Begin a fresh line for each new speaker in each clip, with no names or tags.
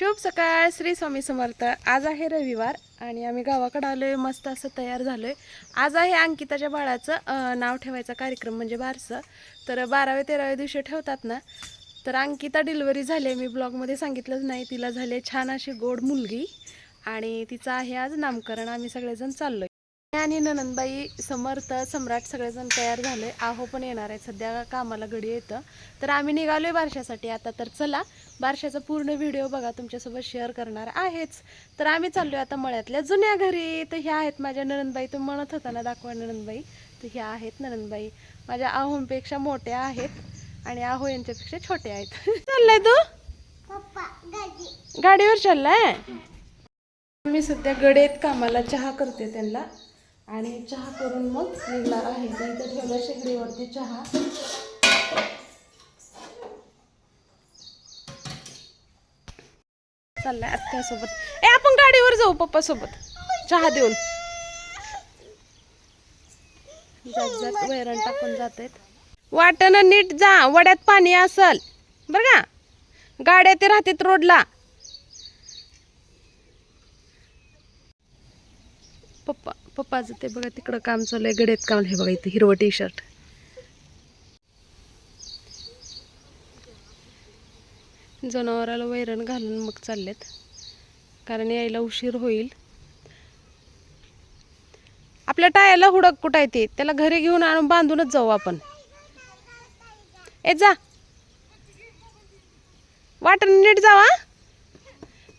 शुभ सकाळ श्री स्वामी समर्थ. आज आहे रविवार आणि आम्ही गावाकडे आहे मस्त असं तयार झालो आहे आज आहे अंकिताच्या बाळाचं नाव ठेवायचा कार्यक्रम म्हणजे बारसं. तर बाराव्या तेराव्या दिवशी ठेवतात ना. तर अंकिता डिलिव्हरी झाली मी ब्लॉगमध्ये सांगितलंच नाही तिला झाले छान अशी गोड मुलगी. आणि तिचं आहे आज नामकरण आम्ही सगळेजण चाललो आणि ननंदबाई समर्थ सम्राट सगळेजण तयार झाले. आहो पण येणार आहे सध्या कामाला गडी येतं. तर आम्ही निघालोय बारशासाठी आता. तर चला बारशाचा पूर्ण व्हिडिओ बघा. तुमच्यासोबत शेअर करणार आहेच. तर आम्ही चाललोय आता मळ्यातल्या जुन्या घरी. तर ह्या आहेत माझ्या ननंदबाई तुम्ही म्हणत होता ना दाखवा ननंदबाई तर ह्या आहेत ननंदबाई माझ्या आहोंपेक्षा मोठ्या आहेत आणि आहो यांच्यापेक्षा छोट्या आहेत. चाललाय तू? गाडीवर चाललाय? मी सध्या गडेत कामाला. चहा करते त्यांना. आणि चहा करून मग निघणार आहे. तर इथं ठेवलं शेगडीवरती चहा. चाललाय आत्यासोबत. ए आपण गाडीवर जाऊ पप्पा सोबत चहा देऊन. जात जात वैरण टाकून जात आहेत वाटणं नीट जा वड्यात पाणी असल. बरं का? गाड्या ते राहतात रोडला. पप्पा पप्पाचं ते बघा तिकडं काम चालू आहे गड्यात काम हे बघा इथं हिरवं टी शर्ट जनावराला वैरण घालून मग चाललेत. कारण यायला उशीर होईल. आपल्या टायाला हुडक कुठं येते त्याला घरी घेऊन आणून बांधूनच जाऊ आपण. ए जा. वाटण नीट जावा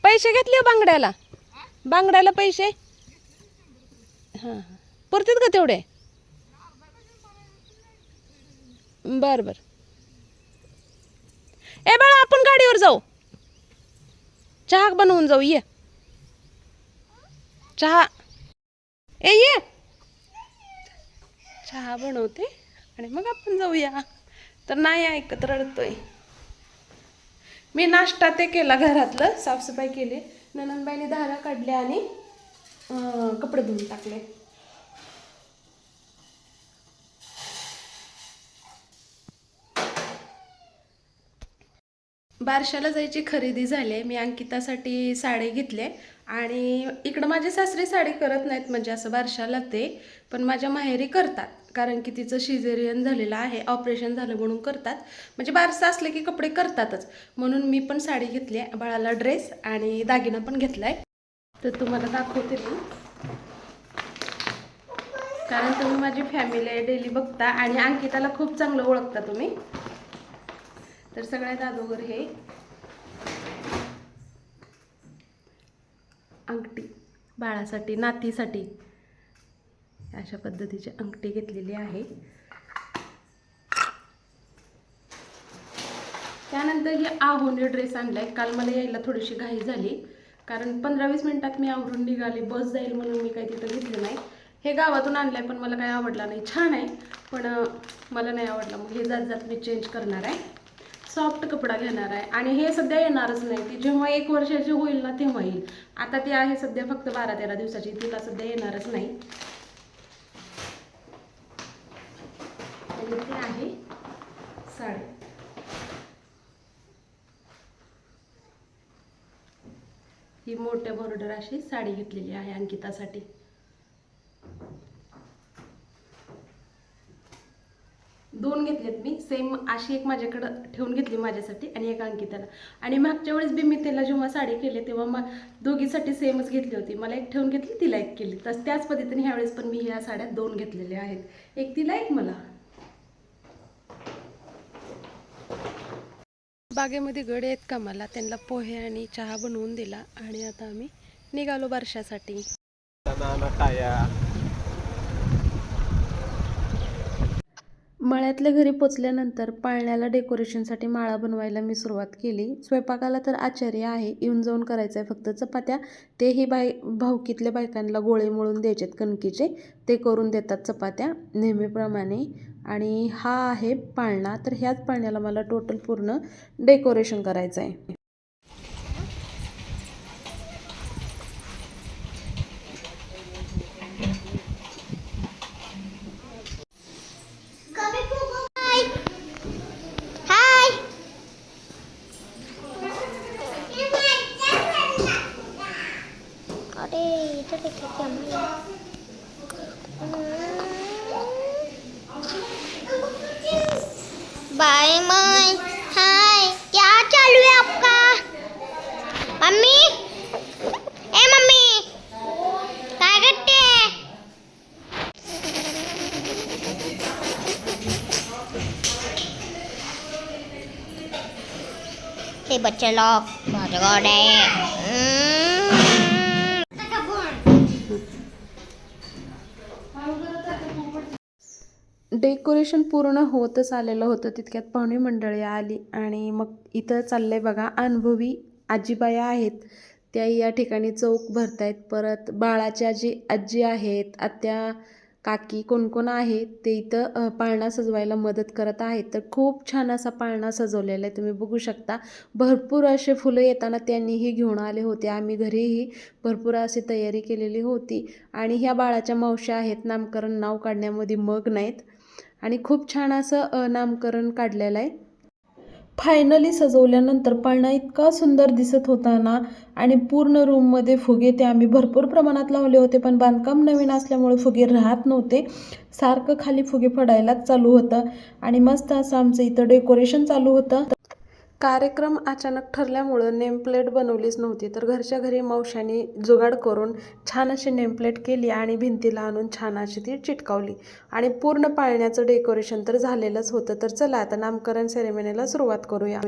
पैसे घेतले हो बांगड्याला. बांगड्याला पैसे. हां हां. पुरतील का तेवढे? बर बर. ए बाळा आपण गाडीवर जाऊ. चहा बनवून जाऊ ये. चहा. ए ये. चहा बनवते आणि मग आपण जाऊया. तर नाही ऐकत रडतोय. मी नाश्ता ते केला घरातलं साफसफाई केली. ननंदबाईने धारा काढल्या आणि कपडे धुवून टाकले. बारशाला जायची खरेदी झाली आहे. मी अंकितासाठी साडी घेतले आणि इकडं माझे सासरे साडी करत नाहीत म्हणजे असं बारशाला ते पण माझ्या माहेरी करतात. कारण की तिचं शिजेरियन झालेलं आहे ऑपरेशन झालं म्हणून करतात. म्हणजे बारसं असले की कपडे करतातच. म्हणून मी पण साडी घेतली आहे बाळाला ड्रेस आणि दागिना पण घेतला आहे तर तुम्हाला दाखवते मी. कारण तुम्ही माझी फॅमिली आहे डेली बघता आणि अंकिताला खूप चांगलं ओळखता तुम्ही. तर सगळ्यात अगोदर हे. अंगठी. बाळासाठी नातीसाठी अशा पद्धतीची अंगठी घेतलेली आहे. त्यानंतर ही आहोने ड्रेस आणलाय. काल मला यायला थोडीशी घाई झाली. कारण पंधरा वीस मिनिटात मी आवरून निघाली बस जाईल म्हणून मी काही तिथं घेतलं नाही. हे गावातून आणलं आहे पण मला काही आवडला नाही. छान आहे पण मला नाही आवडला. मग हे जात जात मी चेंज करणार आहे. सॉफ्ट कपडा घेणार आहे. आणि हे सध्या येणारच नाही. ती जेव्हा एक वर्षाची होईल ना तेव्हा येईल. आता ती आहे सध्या फक्त बारा तेरा दिवसाची तिला सध्या येणारच नाही. ते आहे साडी. ही मोठ्या बॉर्डर अशी साडी घेतलेली आहे अंकितासाठी. दोन घेतलेत मी. सेम अशी एक माझ्याकडं ठेवून घेतली माझ्यासाठी आणि एक अंकिताला. आणि मागच्या वेळेस बी मी त्याला जेव्हा साडी केली तेव्हा मग दोघीसाठी सेमच घेतली होती. मला एक ठेवून घेतली तिला एक केली. तस त्याच पद्धतीने ह्यावेळेस पण मी ह्या साड्या दोन घेतलेल्या आहेत. एक तिला एक मला. बागेमध्ये गडे आहेत का मला? त्यांना पोहे आणि चहा बनवून दिला आणि आता आम्ही निघालो बारशासाठी. मळ्यातल्या घरी पोचल्यानंतर पाळण्याला डेकोरेशनसाठी माळा बनवायला मी सुरुवात केली. स्वयंपाकाला तर आचार्य आहे येऊन जाऊन करायचं आहे फक्त चपात्या. तेही बाय भाऊकीतल्या बायकांना गोळे मळून द्यायचेत कणकीचे. ते करून देतात चपात्या नेहमीप्रमाणे. आणि हा आहे पाळणा. तर ह्याच पाळण्याला मला टोटल पूर्ण डेकोरेशन करायचं आहे
बाय माय हाय क्या चालू है आपका मम्मी ए मम्मी काय करते ते बच्चे लोग बहुत गोड
डेकोरेशन पूर्ण होतच आलेलं होतं. तितक्यात पाहुणे मंडळी आली आणि मग इथं चाललंय बघा अनुभवी आजीबाया आहेत. त्या या ठिकाणी चौक भरतायत. परत बाळाच्या जी आजी आहेत आत्या काकी कोण कोण आहेत ते इथं पाळणा सजवायला मदत करत आहेत. तर खूप छान असा पाळणा सजवलेला आहे. तुम्ही बघू शकता भरपूर असे फुलं येताना त्यांनीही घेऊन आले होते. आम्ही घरीही भरपूर अशी तयारी केलेली होती. आणि ह्या बाळाच्या मावश्या आहेत. नामकरण नाव काढण्यामध्ये मग नाहीत. आणि खूप छान असं नामकरण काढलेलं आहे. फायनली सजवल्यानंतर पाळणा इतका सुंदर दिसत होता ना आणि पूर्ण रूममध्ये फुगे ते आम्ही भरपूर प्रमाणात लावले होते पण बांधकाम नवीन असल्यामुळे फुगे राहत नव्हते. सारखं खाली फुगे पडायलाच चालू होतं आणि मस्त असं आमचं इथं डेकोरेशन चालू होतं. कार्यक्रम अचानक ठरल्यामुळं नेमप्लेट बनवलीच नव्हती. तर घरच्या घरी मावशाने जुगाड करून छान अशी नेमप्लेट केली आणि भिंतीला आणून छान अशी ती चिटकावली. आणि पूर्ण पाळण्याचं डेकोरेशन तर झालेलंच होतं. तर चला आता नामकरण सेरेमनीला सुरुवात करूया.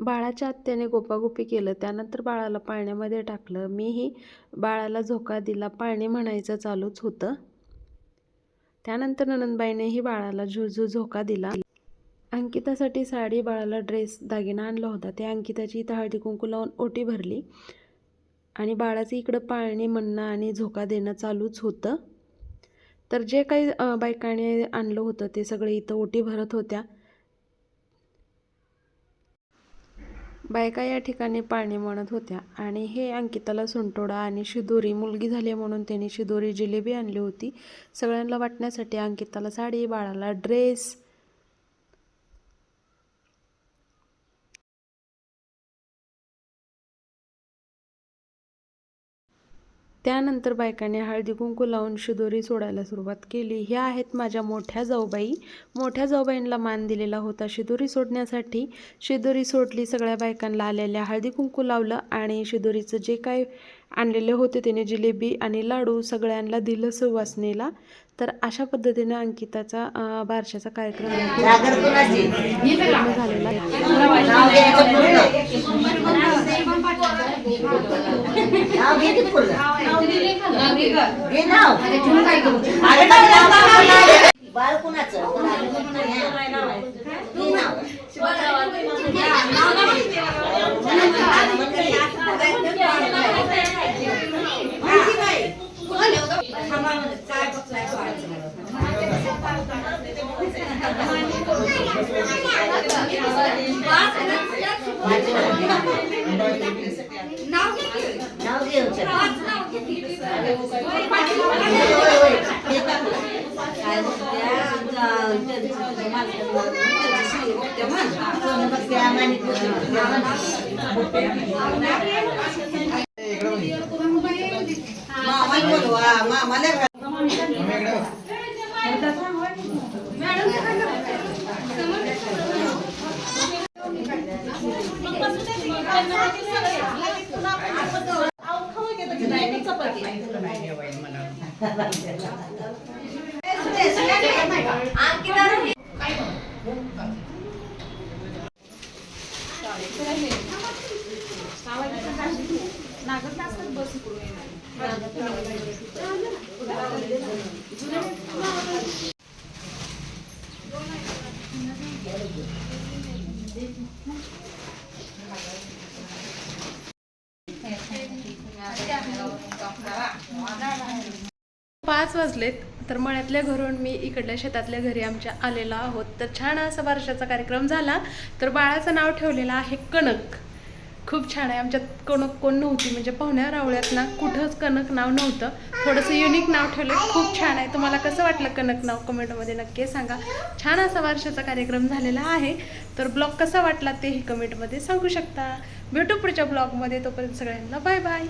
बाळाच्या आत्याने गोपागोपी केलं. त्यानंतर बाळाला पाळण्यामध्ये टाकलं. मीही बाळाला झोका दिला. पाळणे म्हणायचं चालूच होतं. त्यानंतर ननंदबाईनेही बाळाला झुझू झोका दिला. अंकितासाठी साडी बाळाला ड्रेस दागिना आणला होता. त्या अंकिताची इथं हळदी कुंकू लावून ओटी भरली आणि बाळाचं इकडं पाळणे म्हणणं आणि झोका देणं चालूच होतं. तर जे काही बायकाने आणलं होतं ते सगळे इथं ओटी भरत होत्या. बायका या ठिकाणी पाळणे म्हणत होत्या. आणि हे अंकिताला सुंटोडा आणि शिदोरी मुलगी झाली म्हणून त्यांनी शिदोरी जिलेबी आणली होती. सगळ्यांना वाटण्यासाठी अंकिताला साडी बाळाला ड्रेस त्यानंतर बायकांनी हळदी कुंकू लावून शिदोरी सोडायला सुरुवात केली. ह्या आहेत माझ्या मोठ्या जाऊबाई. मोठ्या जाऊबाईंना मान दिलेला होता शिदोरी सोडण्यासाठी. शिदोरी सोडली सगळ्या बायकांना आलेल्या हळदी कुंकू लावलं आणि शिदोरीचं जे काय आणलेले होते त्याने जिलेबी आणि लाडू सगळ्यांना दिलं सुवासनेला. तर अशा पद्धतीने अंकिताचा बारशाचा कार्यक्रम झालेला
नाव घे की पुढलं. घे नाव. अरे बाळ, नाव काय म्हणाले? बाळ कुणाचं? घे नाव. नाव घे उचल. होय, होय. काय म्हणत्या? आम्हाने मामाला बोलवा, मामाला
पाच वाजलेत तर मळ्यातल्या घरून मी इकडल्या शेतातल्या घरी आमच्या आलेलो आहोत. तर छान असा वर्षाचा कार्यक्रम झाला. तर बाळाचं नाव ठेवलेलं आहे कणक. खूप छान आहे. आमच्यात कणक कोण नव्हती म्हणजे पाहुण्या रावळ्यात ना कुठंच कणक नाव नव्हतं. थोडंसं युनिक नाव ठेवलं. खूप छान आहे. तुम्हाला कसं वाटलं कणक नाव? कमेंटमध्ये नक्की सांगा. छान असा वर्षाचा कार्यक्रम झालेला आहे. तर ब्लॉग कसा वाटला तेही कमेंटमध्ये सांगू शकता. भेटू पुढच्या ब्लॉगमध्ये. तोपर्यंत सगळ्यांना बाय बाय